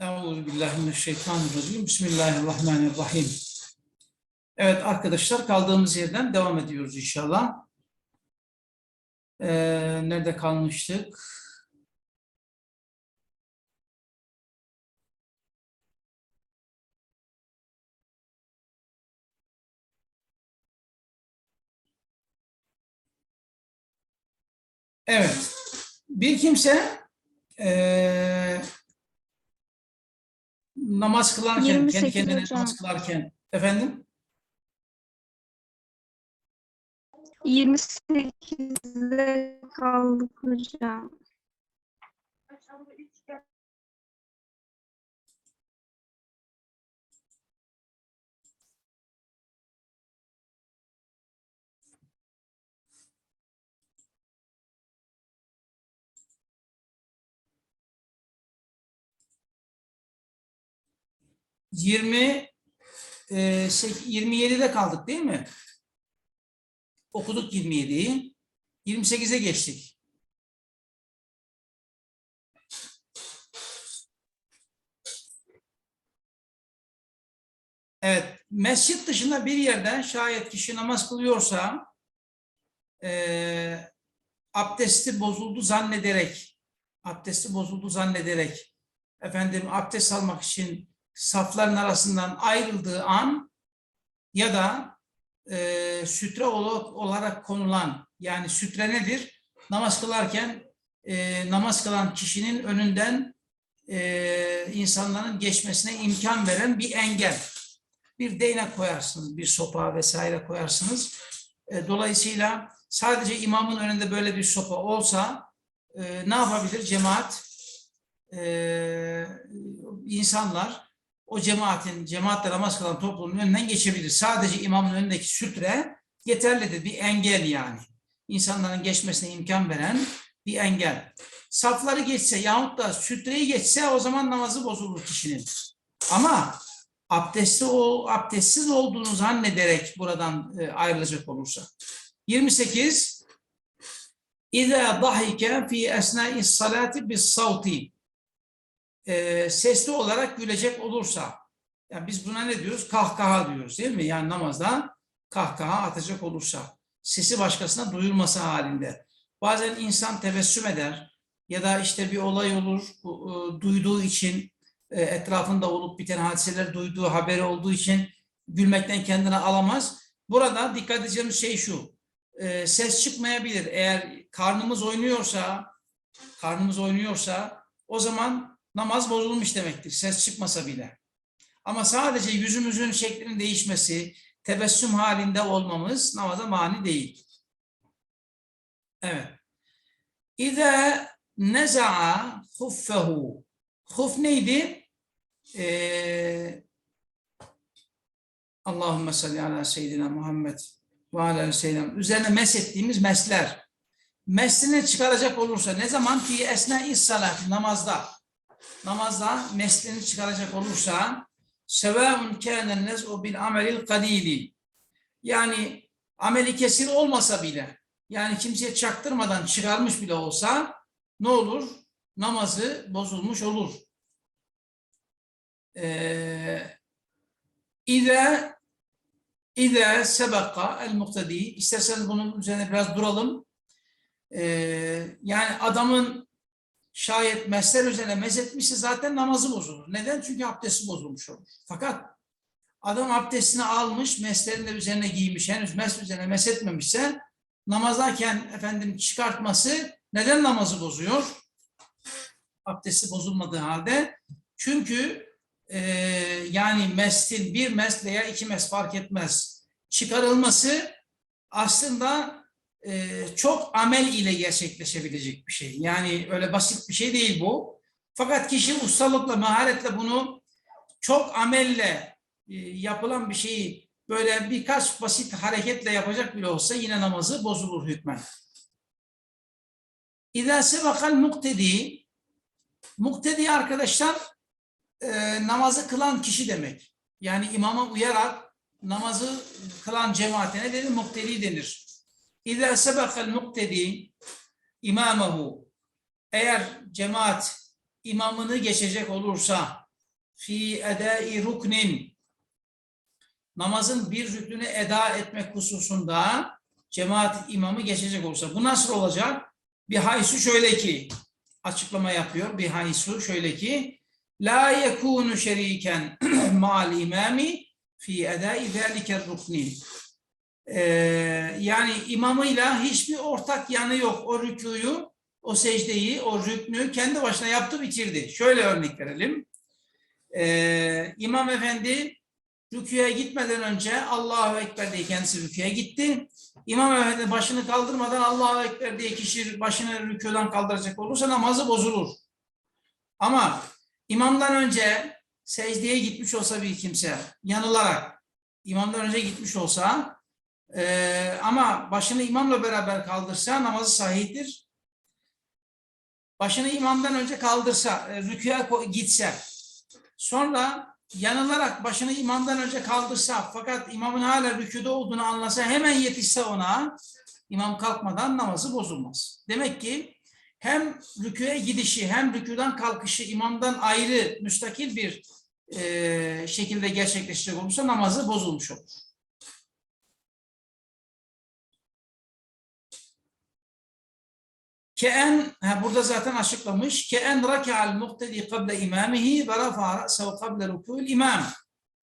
Euzubillahimineşşeytanirracim. Bismillahirrahmanirrahim. Evet arkadaşlar kaldığımız yerden devam ediyoruz inşallah. Ee, nerede kalmıştık? Evet. Bir kimse eee namaz kılarken, kendi 28 kendine hocam. namaz kılarken, efendim? 28'de kaldık hocam. Yirmi, eee, sek- 27'de kaldık değil mi? Okuduk 27'yi. 28'e geçtik. Evet, mescit dışında bir yerden şayet kişi namaz kılıyorsa eee abdesti bozuldu zannederek abdesti bozuldu zannederek efendim abdest almak için safların arasından ayrıldığı an ya da e, sütre ol- olarak konulan yani sütre nedir? Namaz kılarken e, namaz kılan kişinin önünden e, insanların geçmesine imkan veren bir engel. Bir değnek koyarsınız, bir sopa vesaire koyarsınız. E, dolayısıyla sadece imamın önünde böyle bir sopa olsa e, ne yapabilir cemaat? E, insanlar o cemaatin, cemaatle namaz kılan toplumun önünden geçebilir. Sadece imamın önündeki sütre yeterlidir. Bir engel yani. İnsanların geçmesine imkan veren bir engel. Safları geçse yahut da sütreyi geçse o zaman namazı bozulur kişinin. Ama abdestli o abdestsiz olduğunu zannederek buradan e, ayrılacak olursa. 28 İza dahike fi esna'is salati bis savti e, sesli olarak gülecek olursa, yani biz buna ne diyoruz? Kahkaha diyoruz değil mi? Yani namazda kahkaha atacak olursa, sesi başkasına duyulması halinde. Bazen insan tebessüm eder ya da işte bir olay olur, e, duyduğu için, e, etrafında olup biten hadiseler duyduğu haberi olduğu için gülmekten kendini alamaz. Burada dikkat edeceğimiz şey şu, e, ses çıkmayabilir. Eğer karnımız oynuyorsa, karnımız oynuyorsa o zaman namaz bozulmuş demektir. Ses çıkmasa bile. Ama sadece yüzümüzün şeklinin değişmesi, tebessüm halinde olmamız namaza mani değil. Evet. İze neza'a huffehu. Huf neydi? Ee, Allahümme salli ala seyyidina Muhammed ve ala seyyidina. Üzerine mes ettiğimiz mesler. Meslini çıkaracak olursa ne zaman fi esna salat namazda namazda meslini çıkaracak olursa sevâun kânen nez'u bil amelil kalili yani ameli kesir olmasa bile yani kimseye çaktırmadan çıkarmış bile olsa ne olur? Namazı bozulmuş olur. Ee, İde İde sebeka el muhtedi isterseniz bunun üzerine biraz duralım. Ee, yani adamın şayet mesler üzerine mezetmişse zaten namazı bozulur. Neden? Çünkü abdesti bozulmuş olur. Fakat adam abdestini almış, meslerini de üzerine giymiş, henüz mes üzerine mesetmemişse namazdayken efendim çıkartması neden namazı bozuyor? Abdesti bozulmadığı halde. Çünkü e, yani mestin bir mes veya iki mes fark etmez. Çıkarılması aslında e, çok amel ile gerçekleşebilecek bir şey. Yani öyle basit bir şey değil bu. Fakat kişi ustalıkla, maharetle bunu çok amelle e, yapılan bir şeyi böyle birkaç basit hareketle yapacak bile olsa yine namazı bozulur hükmen. İzâ sebekal muktedi muktedi arkadaşlar e, namazı kılan kişi demek. Yani imama uyarak namazı kılan cemaate ne denir? Muktedi denir. İzâ sebekal muktedi imamahu eğer cemaat imamını geçecek olursa fi edai ruknin namazın bir rüknünü eda etmek hususunda cemaat imamı geçecek olursa bu nasıl olacak? Bir haysu şöyle ki açıklama yapıyor. Bir haysu şöyle ki la yekunu şeriken ma'al imami fi edai zalike rukni. Ee, yani imamıyla hiçbir ortak yanı yok. O rüküyü, o secdeyi, o rüknü kendi başına yaptı bitirdi. Şöyle örnek verelim. Ee, İmam Efendi rüküye gitmeden önce Allahu Ekber diye kendisi rüküye gitti. İmam Efendi başını kaldırmadan Allahu Ekber diye kişi başını rüküden kaldıracak olursa namazı bozulur. Ama imamdan önce secdeye gitmiş olsa bir kimse yanılarak imamdan önce gitmiş olsa e, ama başını imamla beraber kaldırsa namazı sahihtir. Başını imamdan önce kaldırsa, e, rüküye gitse, sonra yanılarak başını imamdan önce kaldırsa fakat imamın hala rüküde olduğunu anlasa hemen yetişse ona imam kalkmadan namazı bozulmaz. Demek ki hem rüküye gidişi hem rüküden kalkışı imamdan ayrı müstakil bir e, şekilde gerçekleşecek olursa namazı bozulmuş olur. Keen, ha burada zaten açıklamış. Keen raka'al muhtedi kable imamihi ve rafa ra'sehu kable rükû'l imam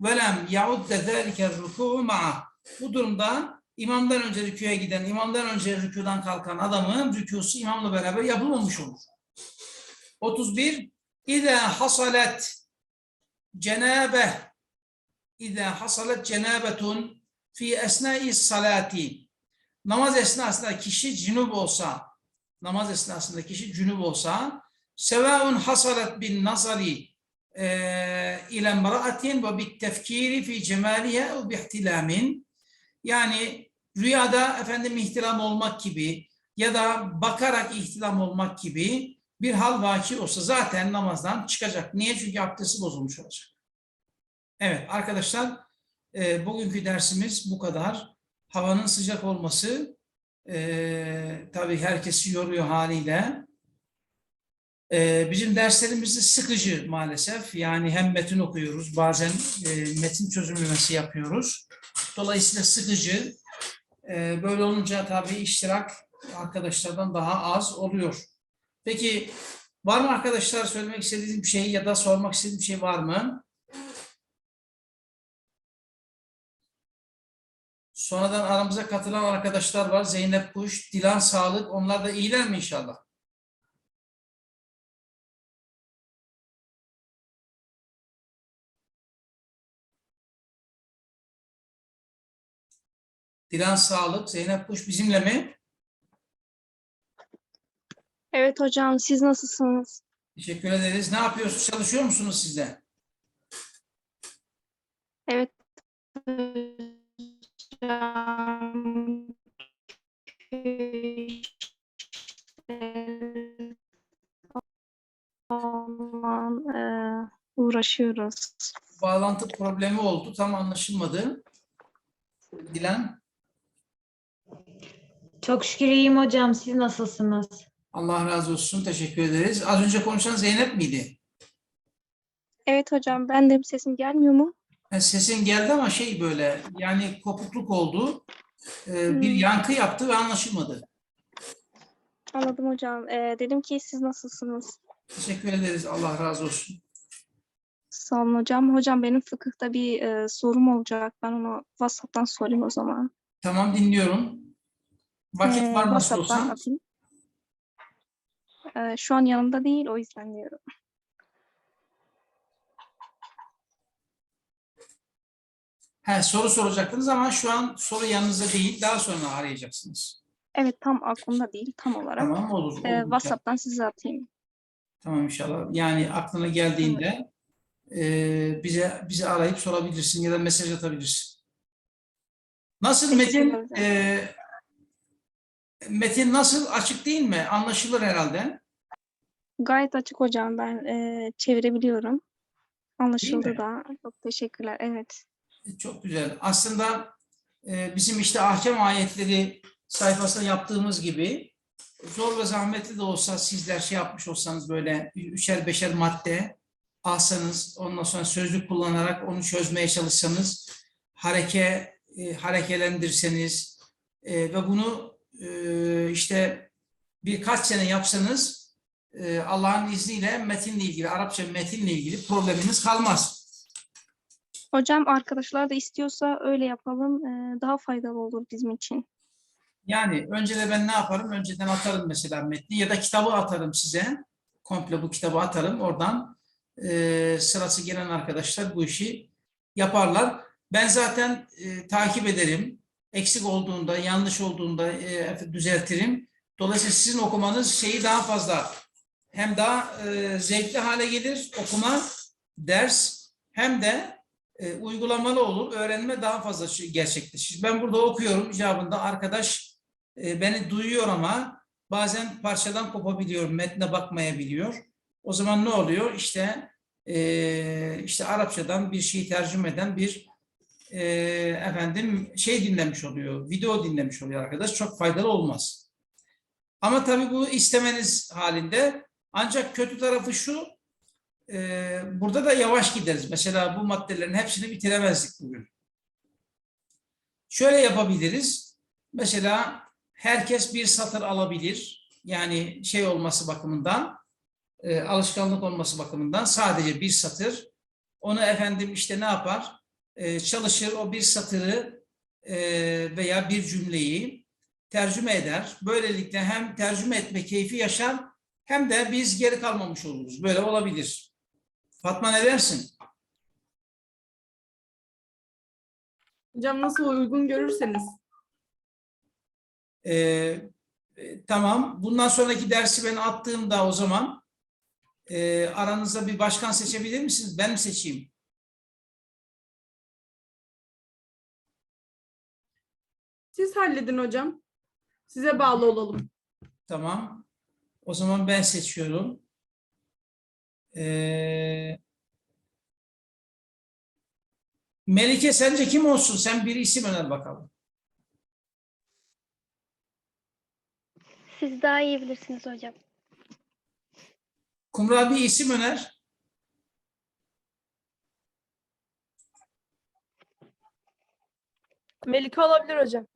ve lem yaudde zâlike rükû'u ma'a. Bu durumda imamdan önce rüküye giden, imamdan önce rüküden kalkan adamın rükûsu imamla beraber yapılmamış olur. 31. İza hasalet cenabe İza hasalet cenabetun fi esnai salati namaz esnasında kişi cünüp olsa namaz esnasında kişi cünüp olsa sevaun hasalet bin nazari ile mraatin ve bit tefkiri fi cemaliha ve bihtilamin yani rüyada efendim ihtilam olmak gibi ya da bakarak ihtilam olmak gibi bir hal vaki olsa zaten namazdan çıkacak. Niye? Çünkü abdesti bozulmuş olacak. Evet arkadaşlar e, bugünkü dersimiz bu kadar. Havanın sıcak olması e, tabii herkesi yoruyor haliyle. E, bizim derslerimiz de sıkıcı maalesef. Yani hem metin okuyoruz, bazen e, metin çözümlemesi yapıyoruz. Dolayısıyla sıkıcı. E, böyle olunca tabii iştirak arkadaşlardan daha az oluyor. Peki var mı arkadaşlar söylemek istediğiniz bir şey ya da sormak istediğiniz bir şey var mı? Sonradan aramıza katılan arkadaşlar var. Zeynep Kuş, Dilan Sağlık. Onlar da iyiler mi inşallah? Dilan Sağlık, Zeynep Kuş bizimle mi? Evet hocam siz nasılsınız? Teşekkür ederiz. Ne yapıyorsunuz? Çalışıyor musunuz siz de? Evet hocam. Falan, eee, uğraşıyoruz. Bağlantı problemi oldu. Tam anlaşılmadı. Dilan, Çok şükür iyiyim hocam. Siz nasılsınız? Allah razı olsun. Teşekkür ederiz. Az önce konuşan Zeynep miydi? Evet hocam ben de sesim gelmiyor mu? Ha, Sesin geldi ama şey böyle yani kopukluk oldu. Ee, bir Hmm. yankı yaptı ve anlaşılmadı. Anladım hocam. Eee, dedim ki siz nasılsınız? Teşekkür ederiz. Allah razı olsun. Sağ olun hocam. Hocam benim fıkıhta bir eee, sorum olacak. Ben onu WhatsApp'tan sorayım o zaman. Tamam dinliyorum. Vakit Eee, var nasıl WhatsApp'tan olsa. atayım. Eee, şu an yanımda değil o yüzden diyorum. He, soru soracaktınız ama şu an soru yanınızda değil. Daha sonra arayacaksınız. Evet tam aklımda değil tam olarak. Tamam olur. olur inşallah. WhatsApp'tan size atayım. Tamam inşallah. Yani aklına geldiğinde e, bize bizi arayıp sorabilirsin ya da mesaj atabilirsin. Nasıl Teşekkür metin? ederim. e, metin nasıl? Açık değil mi? Anlaşılır herhalde. Gayet açık hocam ben eee, çevirebiliyorum. Anlaşıldı mi? da. Çok teşekkürler. Evet. Çok güzel. Aslında e, bizim işte ahkam ayetleri sayfasında yaptığımız gibi zor ve zahmetli de olsa sizler şey yapmış olsanız böyle üçer beşer madde alsanız, ondan sonra sözlük kullanarak onu çözmeye çalışsanız, hareke e, harekelendirseniz e, ve bunu e, işte birkaç sene yapsanız e, Allah'ın izniyle metinle ilgili, Arapça metinle ilgili probleminiz kalmaz. Hocam arkadaşlar da istiyorsa öyle yapalım. Ee, daha faydalı olur bizim için. Yani önce de ben ne yaparım? Önceden atarım mesela metni ya da kitabı atarım size. Komple bu kitabı atarım. Oradan e, sırası gelen arkadaşlar bu işi yaparlar. Ben zaten e, takip ederim. Eksik olduğunda, yanlış olduğunda e, düzeltirim. Dolayısıyla sizin okumanız şeyi daha fazla hem daha e, zevkli hale gelir okuma, ders hem de e, uygulamalı olur. Öğrenme daha fazla şey- gerçekleşir. Ben burada okuyorum icabında arkadaş e, beni duyuyor ama bazen parçadan kopabiliyor, metne bakmayabiliyor. O zaman ne oluyor? İşte e, işte Arapçadan bir şey tercüme eden bir e, efendim şey dinlemiş oluyor, video dinlemiş oluyor arkadaş. Çok faydalı olmaz. Ama tabii bu istemeniz halinde ancak kötü tarafı şu, e, burada da yavaş gideriz. Mesela bu maddelerin hepsini bitiremezdik bugün. Şöyle yapabiliriz. Mesela herkes bir satır alabilir. Yani şey olması bakımından, e, alışkanlık olması bakımından sadece bir satır. Onu efendim işte ne yapar? E, çalışır o bir satırı e, veya bir cümleyi tercüme eder. Böylelikle hem tercüme etme keyfi yaşar hem de biz geri kalmamış oluruz. Böyle olabilir. Fatma ne dersin? Hocam nasıl uygun görürseniz. Ee, e, tamam. Bundan sonraki dersi ben attığımda o zaman e, aranızda bir başkan seçebilir misiniz? Ben mi seçeyim? Siz halledin hocam. Size bağlı olalım. Tamam. O zaman ben seçiyorum. Ee, Melike sence kim olsun? Sen bir isim öner bakalım. Siz daha iyi bilirsiniz hocam. Kumra bir isim öner. Melike olabilir hocam.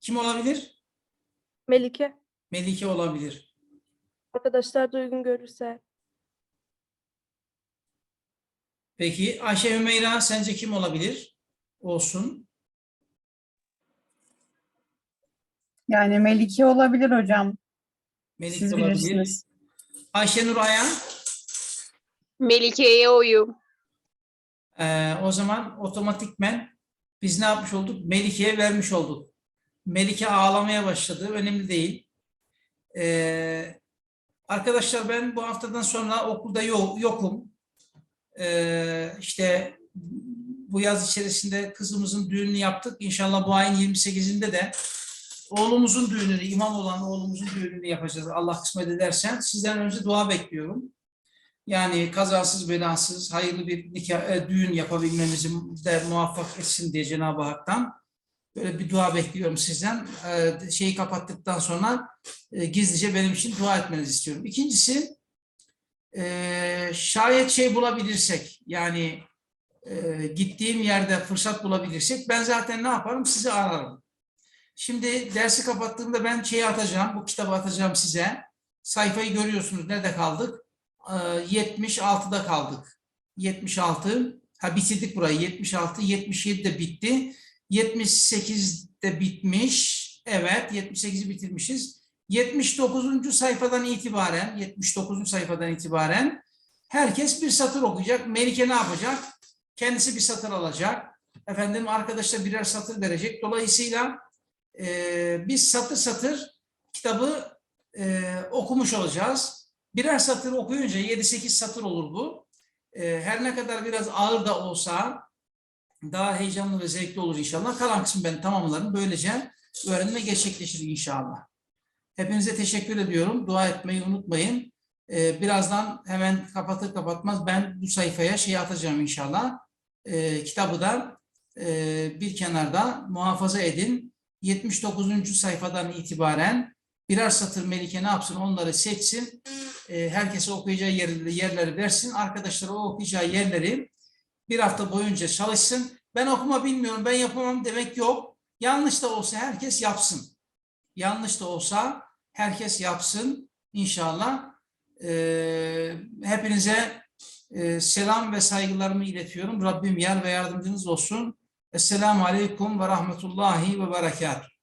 Kim olabilir? Melike. Melike olabilir. Arkadaşlar da uygun görürse. Peki Ayşe Hümeyra sence kim olabilir? Olsun. Yani Melike olabilir hocam. Melike Siz olabilir. bilirsiniz. Ayşenur Ayan. Melike'ye oyum. Ee, o zaman otomatikmen biz ne yapmış olduk? Melike'ye vermiş olduk. Melike ağlamaya başladı. Önemli değil. Ee, arkadaşlar ben bu haftadan sonra okulda yo- yokum. Ee, işte bu yaz içerisinde kızımızın düğününü yaptık. İnşallah bu ayın 28'inde de oğlumuzun düğününü, imam olan oğlumuzun düğününü yapacağız. Allah kısmet edersen. Sizden önce dua bekliyorum. Yani kazasız belasız hayırlı bir nikah, e, düğün yapabilmemizi de muvaffak etsin diye Cenab-ı Hak'tan böyle bir dua bekliyorum sizden. E, şeyi kapattıktan sonra e, gizlice benim için dua etmenizi istiyorum. İkincisi e, şayet şey bulabilirsek yani e, gittiğim yerde fırsat bulabilirsek ben zaten ne yaparım sizi ararım. Şimdi dersi kapattığımda ben şeyi atacağım, bu kitabı atacağım size. Sayfayı görüyorsunuz nerede kaldık? Ee, 76'da kaldık. 76. Ha bitirdik burayı. 76, 77 de bitti. 78 de bitmiş. Evet, 78'i bitirmişiz. 79. sayfadan itibaren, 79. sayfadan itibaren herkes bir satır okuyacak. Melike ne yapacak? Kendisi bir satır alacak. Efendim arkadaşlar birer satır verecek. Dolayısıyla e, biz satır satır kitabı e, okumuş olacağız. Birer satır okuyunca 7-8 satır olur bu. Ee, her ne kadar biraz ağır da olsa daha heyecanlı ve zevkli olur inşallah. Kalan kısmı ben tamamlarım. Böylece öğrenme gerçekleşir inşallah. Hepinize teşekkür ediyorum. Dua etmeyi unutmayın. Ee, birazdan hemen kapatır kapatmaz ben bu sayfaya şey atacağım inşallah. Ee, kitabı da e, bir kenarda muhafaza edin. 79. sayfadan itibaren birer satır Melike ne yapsın onları seçsin. E, herkese okuyacağı yerleri, yerleri versin. Arkadaşlara o okuyacağı yerleri bir hafta boyunca çalışsın. Ben okuma bilmiyorum, ben yapamam demek yok. Yanlış da olsa herkes yapsın. Yanlış da olsa herkes yapsın inşallah. E, hepinize e, selam ve saygılarımı iletiyorum. Rabbim yar ve yardımcınız olsun. Esselamu Aleyküm ve Rahmetullahi ve Berekatuhu.